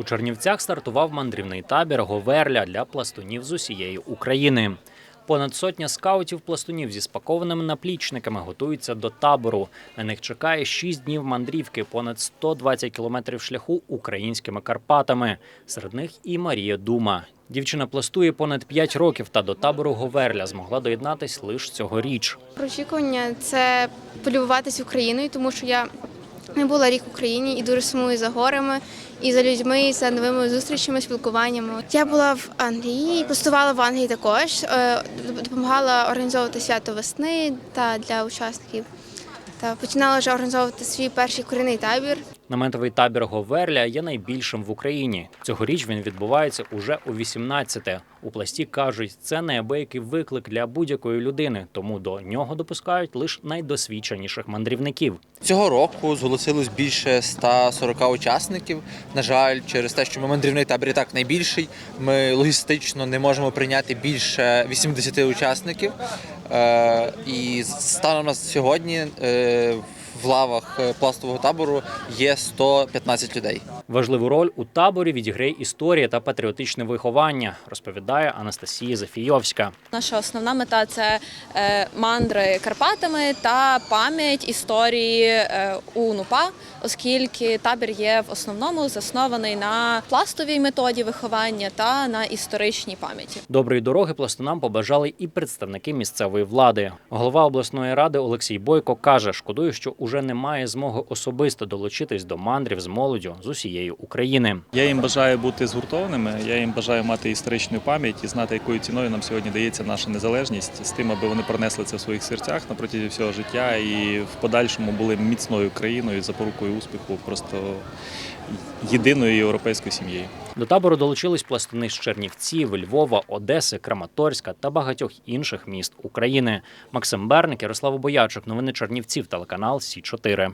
У Чернівцях стартував мандрівний табір Говерля для пластунів з усієї України. Понад сотня скаутів-пластунів зі спакованими наплічниками готуються до табору. На них чекає 6 днів мандрівки, понад 120 кілометрів шляху українськими Карпатами. Серед них і Марія Дума. Дівчина пластує понад 5 років та до табору Говерля змогла доєднатись лише цьогоріч. Очікування це полюбуватись Україною, тому що я не була рік в Україні і дуже сумую за горами і за людьми, і за новими зустрічами, спілкуваннями. Я була в Англії, постувала в Англії також, е, допомагала організовувати свято весни та для учасників. Та починала вже організовувати свій перший корінний табір. Наметовий табір Говерля є найбільшим в Україні. Цьогоріч він відбувається уже у 18-те. У пласті кажуть, це неабиякий виклик для будь-якої людини, тому до нього допускають лише найдосвідченіших мандрівників. Цього року зголосилось більше 140 учасників. На жаль, через те, що ми мандрівний табір і так найбільший, ми логістично не можемо прийняти більше 80 учасників. Е, І станом на сьогодні е, в лавах е, пластового табору є 115 людей. Важливу роль у таборі відіграє історія та патріотичне виховання, розповідає Анастасія Зафійовська. Наша основна мета це е, мандри Карпатами та пам'ять історії е, УНУПА, оскільки табір є в основному заснований на пластовій методі виховання та на історичній пам'яті. Доброї дороги пластунам побажали і представники місцевої влади. Голова обласної ради Олексій Бойко каже, шкодує, що уже немає змоги особисто долучитись до мандрів з молоддю з усієї України. Я їм бажаю бути згуртованими. Я їм бажаю мати історичну пам'ять і знати, якою ціною нам сьогодні дається наша незалежність, з тим, аби вони пронесли це в своїх серцях на протязі всього життя і в подальшому були міцною країною, запорукою успіху, просто єдиною європейською сім'єю. До табору долучились пластуни з Чернівців, Львова, Одеси, Краматорська та багатьох інших міст України. Максим Берник, Ярослав Боячук. Новини Чернівців, телеканал Сі 4